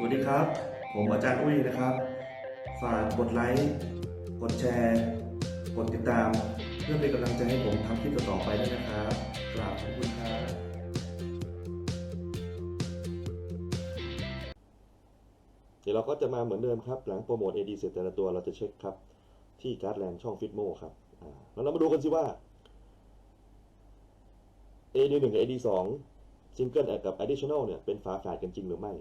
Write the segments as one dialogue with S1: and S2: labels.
S1: สวัสดีครับ ผมอาจารย์อุ้ยนะครับ ฝากกดไลค์ กดแชร์ กดติดตาม เพื่อเป็นกำลังใจให้ผมทำคลิปต่อๆไปด้วยนะครับกราบขอบคุณครับ
S2: เดี๋ยวเราก็จะมาเหมือนเดิมครับ หลังโปรโมท AD เสร็จแต่ละตัวเราจะเช็คครับ ที่การ์ดแลนช่องฟิตโมครับแล้วเรามาดูกันสิว่า AD 1กับ AD 2 Single กับ Additional เนี่ยเป็นฝาแฝดกันจริงหรือไม่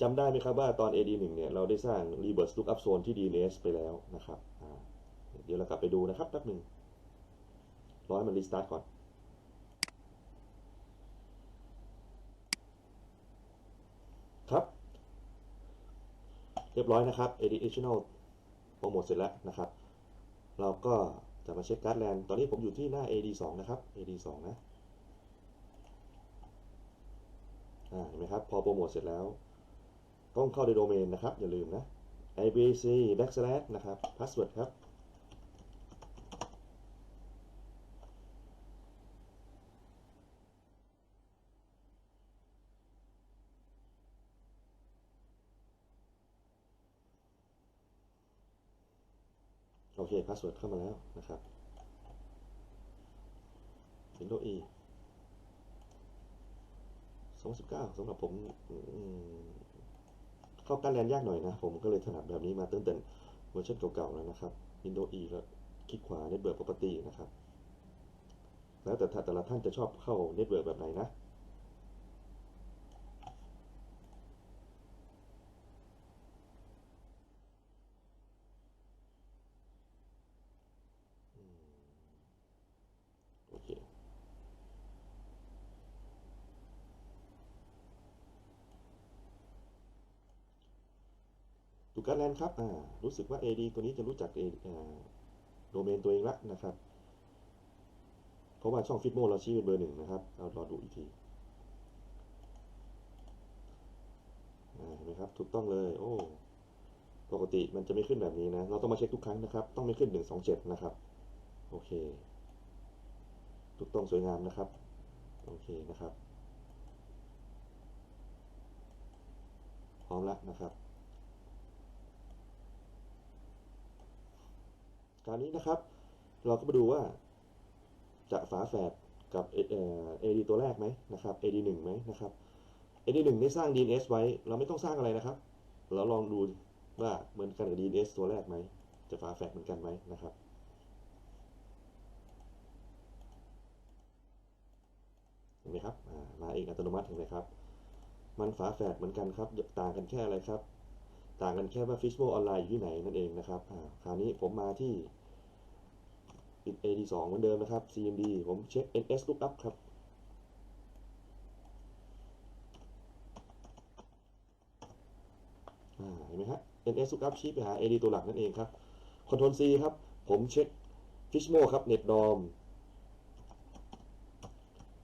S2: จำได้ไหมครับว่าตอน AD 1 เนี่ยเราได้สร้าง Reverse Lookup Zone ที่ DNS ไปแล้วนะครับเดี๋ยวเรากลับไปดูนะครับแป๊บหนึ่งรอให้มันรีสตาร์ทก่อน ครับ เรียบร้อยนะครับ additional โปรโมทเสร็จแล้วนะครับ เราก็จะมาเช็คการ์ดแลนตอนนี้ผมอยู่ที่หน้า AD 2 นะครับ AD 2 นะเห็นไหมครับ พอโปรโมทเสร็จแล้ว ต้องเข้าในโดเมนนะครับ อย่าลืมนะ abc backslash นะครับ password ครับ โอเคพาสเวิร์ดเข้ามาแล้วนะครับ Windows E 29สำหรับผม เข้าการแลนยากหน่อยนะ ผมก็เลยถนัดแบบนี้มาตั้งแต่เวอร์ชันเก่าๆแล้วนะครับ Windows E ก็คลิกขวา Network Property นะครับ แล้วแต่แต่ละท่านจะชอบเข้า Network แบบไหนนะ โอเค ดูการแลนด์ครับอ่ารู้สึกว่า AD ตัวนี้จะรู้จักโดเมนตัวเองละนะครับ เพราะว่าช่องฟิตโมเราชี้เป็นเบอร์หนึ่งนะครับ เรารอดูอีกทีเห็นไหมครับถูกต้องเลย โอ้ปกติมันจะไม่ขึ้นแบบนี้นะ เราต้องมาเช็คทุกครั้งนะครับ ต้องไม่ขึ้น127นะครับ โอเค ถูกต้องสวยงามนะครับ โอเคนะครับ พร้อมแล้วนะครับ คราวนี้นะครับ เราก็มาดูว่า จะฝาแฝดกับเอ่อ AD ตัวแรกไหมนะครับ AD 1ไหมนะครับ AD 1ได้สร้าง DNS ไว้ เราไม่ต้องสร้างอะไรนะครับ เราลองดูว่าเหมือนกันกับ DNS ตัวแรกไหม จะฝาแฝดเหมือนกันไหมนะครับเห็นไหมครับมาเองอัตโนมัติเห็นไหมครับ มันฝาแฝดเหมือนกันครับ ต่างกันแค่อะไรครับ ต่างกันแค่ว่า Fishmo ออนไลน์อยู่ที่ไหนนั่นเองนะครับคราวนี้ผมมาที่ AD2 เหมือนเดิมนะครับ CMD ผมเช็ค NS lookup ครับ เห็นไหมฮะ NS lookup ชี้ไปหา AD ตัวหลักนั่นเองครับ Ctrl C ครับ ผมเช็ค Fishmo ครับ NetDom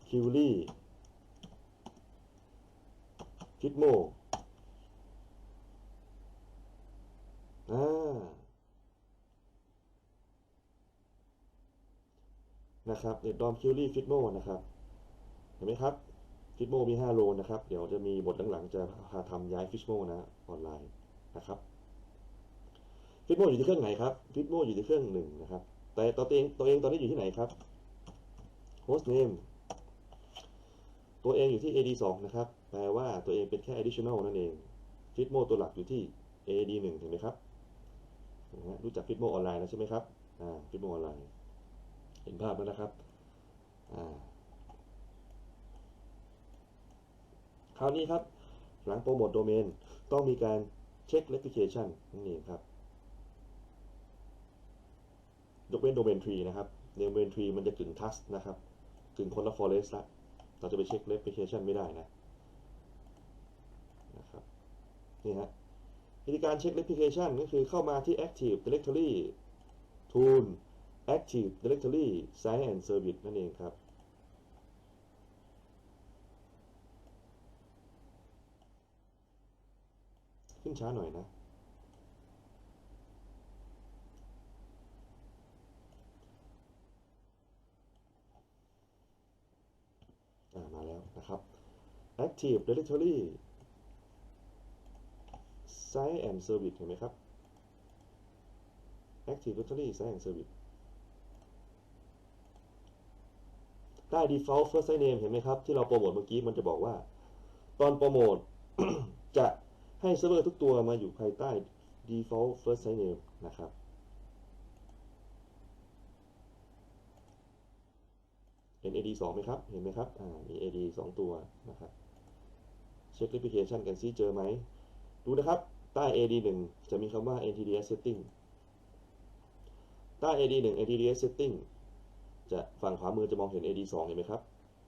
S2: คิวลี่ฟิตโมอ่า นะครับเด็ดดอมคิวลี่ฟิตโมนะครับ เห็นไหมครับฟิตโมมี5โลนะครับ เดี๋ยวจะมีบทหลังๆจะพาทำย้ายฟิตโมนะออนไลน์นะครับฟิตโมอยู่ที่เครื่องไหนครับฟิตโมอยู่ที่เครื่องหนึ่งนะครับ แต่ตัวเองตัวเองตอนนี้อยู่ที่ไหนครับ host name ตัวเองอยู่ที่ AD 2นะครับ แปลว่าตัวเองเป็นแค่ additional นั่นเอง Fitmo ตัวหลักอยู่ที่ AD 1เห็นไหมครับรู้จัก Fitmo ออนไลน์แล้วใช่ไหมครับ อ่า Fitmo ออนไลน์ เห็นภาพแล้วนะครับคราวนี้ครับ หลังโปรโมทโดเมน ต้องมีการเช็ค replication นั่นเองครับ ยกเว้นโดเมนทรีนะครับโดเมนทรีมันจะกึ่งทัสนะครับ กึ่งคนละ forest ละ เราจะไปเช็ค replication ไม่ได้นะนะครับนี่ฮะวิธีการเช็ค replication ก็คือเข้ามาที่ active directory tool active directory site and service นั่นเองครับ ขึ้นช้าหน่อยนะ มาแล้วนะครับ Active Directory Science and Service เห็นไหมครับ Active Directory Science and Service ใต้ default first name เห็นไหมครับ ที่เราโปรโมทเมื่อกี้มันจะบอกว่า ตอนโปรโมทจะให้เซิร์ฟเวอร์ทุกตัวมาอยู่ภายใต้ default first name นะครับ เห็น AD 2ไหมครับ เห็นไหมครับ อ่า มี AD 2 ตัวนะครับ เช็ค replication กันซิเจอไหม ดูนะครับ ใต้ AD 1 จะมีคำว่า NTDS setting ใต้ AD 1 NTDS setting จะฝั่งขวามือจะมองเห็น AD 2เห็นไหมครับ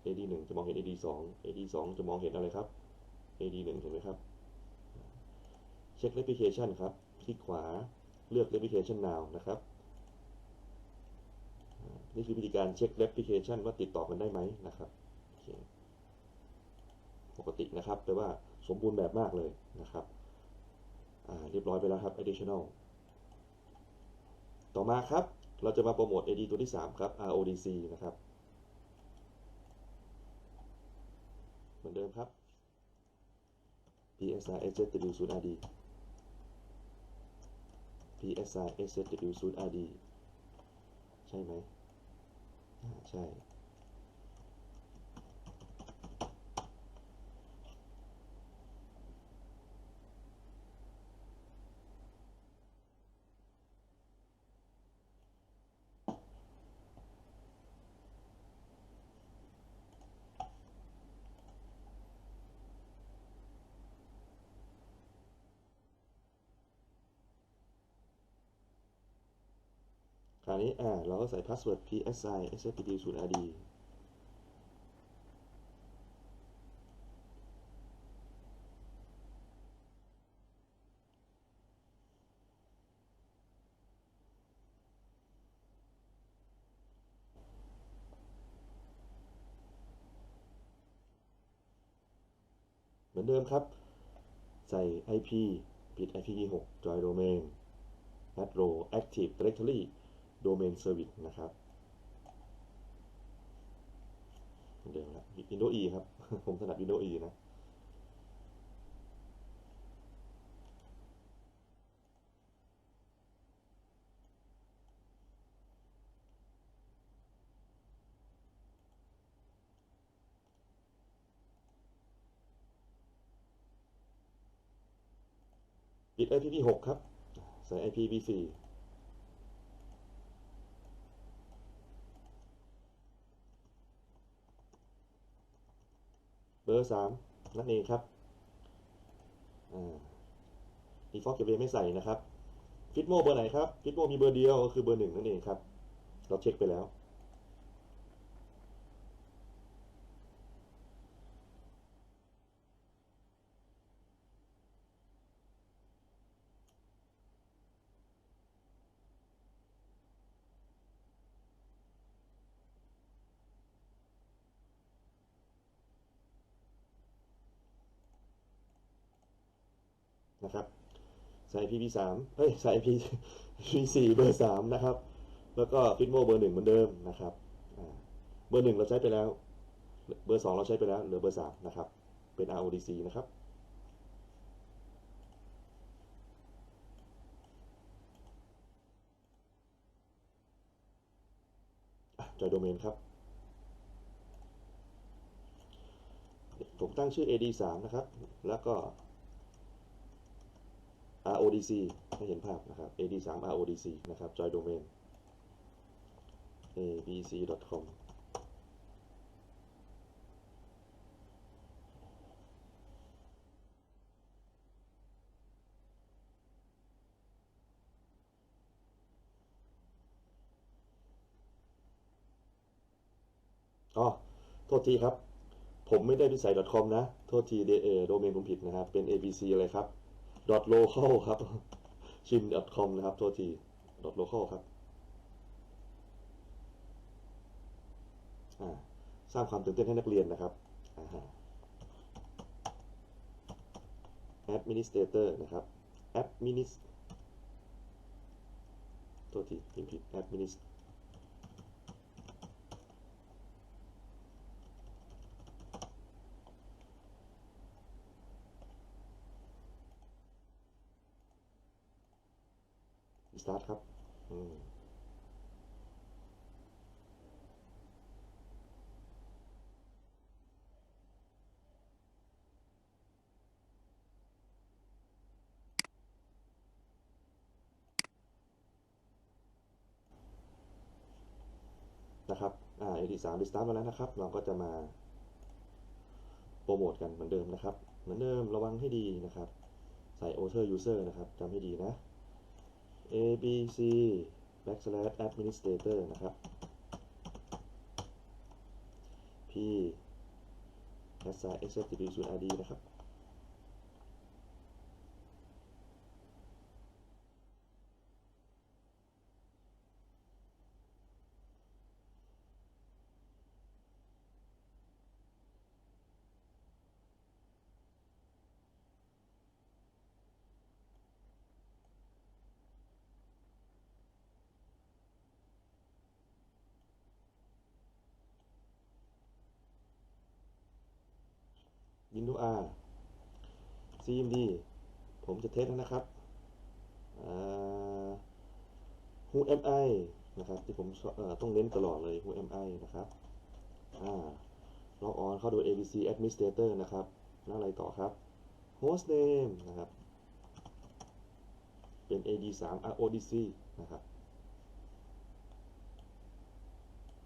S2: AD 1จะมองเห็น AD 2 AD 2จะมองเห็นอะไรครับ AD 1เห็นไหมครับ เช็ค replication ครับ คลิกขวาเลือก replication now นะครับ นี่คือวิธีการเช็ค replication ว่าติดต่อกันได้ไหมนะครับ ปกตินะครับแปลว่าสมบูรณ์แบบมากเลยนะครับ เรียบร้อยไปแล้วครับ additional ต่อมาครับ เราจะมาโปรโมท AD ตัวที่ 3 ครับ RODC นะครับ เหมือนเดิมครับ PSR SZW 0 RD PSR SZW 0 RD ใช่ไหม ใช่ คราวนี้อ่าเราก็ใส่พาสเวิร์ด PSI SFTP 0 RD เหมือนเดิมครับ ใส่ IP ปิด IPv6 join domain add row active directory domain service นะครับเดิมครับ Windows E ครับ ผมถนัด Windows E นะปิด IPv6 ครับ ใส่ IPv4 เบอร์3นั่นเองครับอ่า default gateway ไม่ใส่นะครับฟิตโมเบอร์ไหนครับฟิตโมมีเบอร์เดียวก็คือเบอร์หนึ่งนั่นเองครับ เราเช็คไปแล้ว นะครับใส่ IPv3 เฮ้ยใส่ IP v4 เบอร์3นะครับ แล้วก็ Fitmo เบอร์1เหมือนเดิมนะครับเบอร์1เราใช้ไปแล้ว เบอร์ 2 เราใช้ไปแล้วเหลือเบอร์ 3 นะครับ เป็น RODC นะครับจอยโดเมนครับ ผมตั้งชื่อ AD3 นะครับ แล้วก็ RODC ให้เห็นภาพนะครับ AD3 RODC นะครับ join domain abc.com อ๋อ โทษทีครับ ผมไม่ได้พิสัย .com นะ โทษทีเอโดเมนผมผิดนะครับ เป็น abc อะไรครับ .local ครับชิน .com นะครับโทษที .local ครับสร้างความตื่นเต้นให้นักเรียนนะครับ administrator นะครับ adminis โทษทีพิมพ์ผิด administ ส ตาร์ทครับนะครับ อ่า AD3 restart มาแล้วนะครับ เราก็จะมาโปรโมทกันเหมือนเดิมนะครับ เหมือนเดิมระวังให้ดีนะครับ ใส่ author user นะครับจำให้ดีนะ abc backslash administrator นะครับ p assign accessibility 0 id นะครับ Windows R CMD ผมจะเทสแล้วนะครับอ่า Who am I นะครับ ที่ผมต้องเน้นตลอดเลย Who am I นะครับอ่า log on เข้าดู ABC Administrator นะครับ แล้วอะไรต่อครับ Host name นะครับ เป็น AD3 RODC นะครับ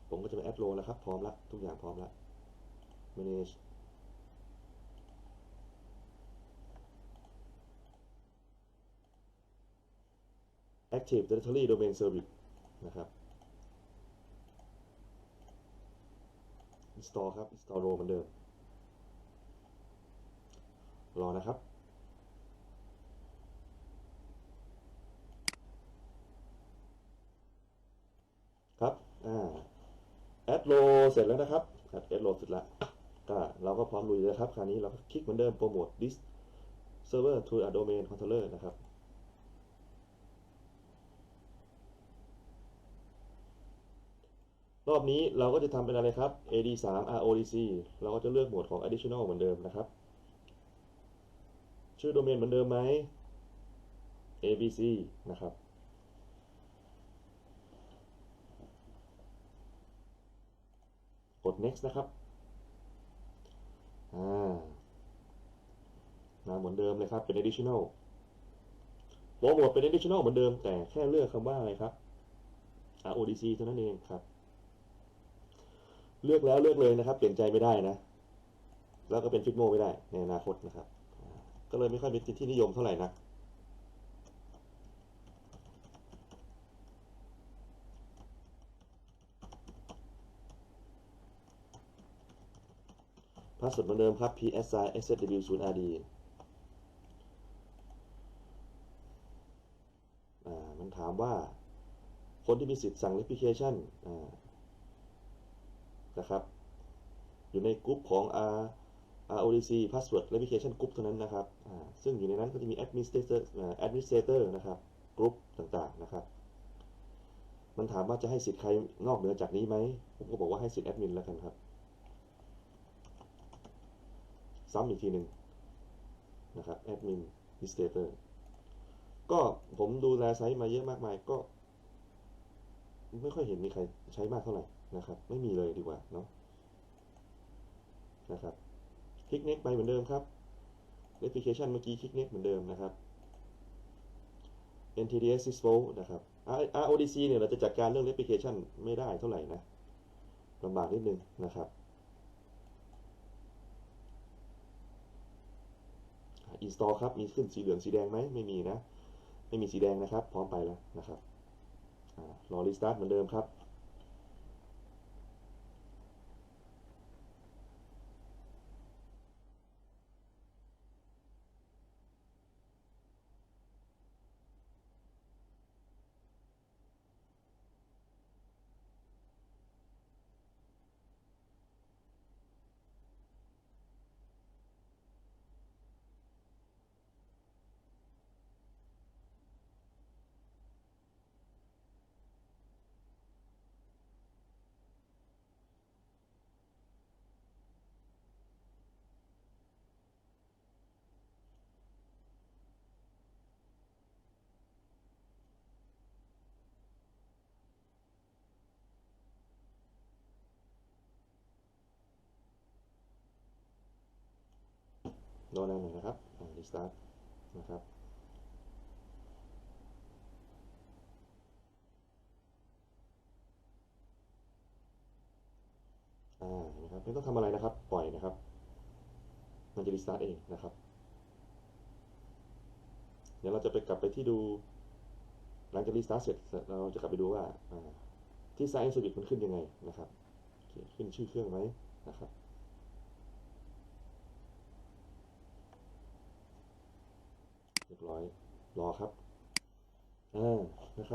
S2: ผมก็จะไป add row แล้วครับ พร้อมแล้วทุกอย่างพร้อมแล้ว manage Active Directory Domain Service นะครับ install ครับ install row เหมือนเดิม รอนะครับครับ อ่า add row เสร็จแล้วนะครับครับ add row เสร็จแล้วก็เราก็พร้อมลุยเลยครับ คราวนี้เราก็คลิกเหมือนเดิมโปรโมท this server to a domain controller นะครับ รอบนี้เราก็จะทำเป็นอะไรครับ AD3 RODC เราก็จะเลือกโหมดของ additional เหมือนเดิมนะครับ ชื่อโดเมนเหมือนเดิมไหม ABC นะครับกด next นะครับ อ่า มาเหมือนเดิมเลยครับ เป็น additional โปรโมทเป็น additional เหมือนเดิม แต่แค่เลือกคำว่าอะไรครับ RODC เท่านั้นเองครับ เลือกแล้วเลือกเลยนะครับ เปลี่ยนใจไม่ได้นะ แล้วก็เป็นฟิตโมไม่ได้ในอนาคตนะครับ ก็เลยไม่ค่อยเป็นที่นิยมเท่าไหร่นักพาสเวิร์ดเหมือนเดิมครับ psi xzw 0 rd อ่ามันถามว่า คนที่มีสิทธิ์สั่ง replication อ่า นะครับ อยู่ในกลุ่มของ R RODC Password Replication Group เท่านั้นนะครับ ซึ่งอยู่ในนั้นก็จะมี Administrator Administrator นะครับ กลุ่มต่างๆนะครับ มันถามว่าจะให้สิทธิ์ใครนอกเหนือจากนี้ไหม ผมก็บอกว่าให้สิทธิ์แอดมินแล้วกันครับ ซ้ำอีกทีหนึ่งนะครับ Admin Administrator ก็ผมดูแลไซต์มาเยอะมากมายก็ ไม่ค่อยเห็นมีใครใช้มากเท่าไหร่นะครับ ไม่มีเลยดีกว่าเนาะนะครับคลิก next ไปเหมือนเดิมครับ replication เมื่อกี้คลิก next เหมือนเดิมนะครับ NTDS Expo นะครับ R- RODC เนี่ยเราจะจัดการเรื่อง replication ไม่ได้เท่าไหร่นะลำบากนิดนึงนะครับ install ครับ มีขึ้นสีเหลืองสีแดงไหมไม่มีนะ ไม่มีสีแดงนะครับ พร้อมไปแล้วนะครับ รอรีสตาร์ทเหมือนเดิมครับ รอนานหน่อยนะครับรีสตาร์ทนะครับอ่านะครับไม่ต้องทำอะไรนะครับ ปล่อยนะครับ มันจะรีสตาร์ทเองนะครับ เดี๋ยวเราจะไปกลับไปที่ดู หลังจากรีสตาร์ทเสร็จ เราจะกลับไปดูว่าที่ไซน์สวิตมันขึ้นยังไงนะครับเคขึ้นชื่อเครื่องไหมนะครับ เรียบร้อยรอครับอ่านะครับ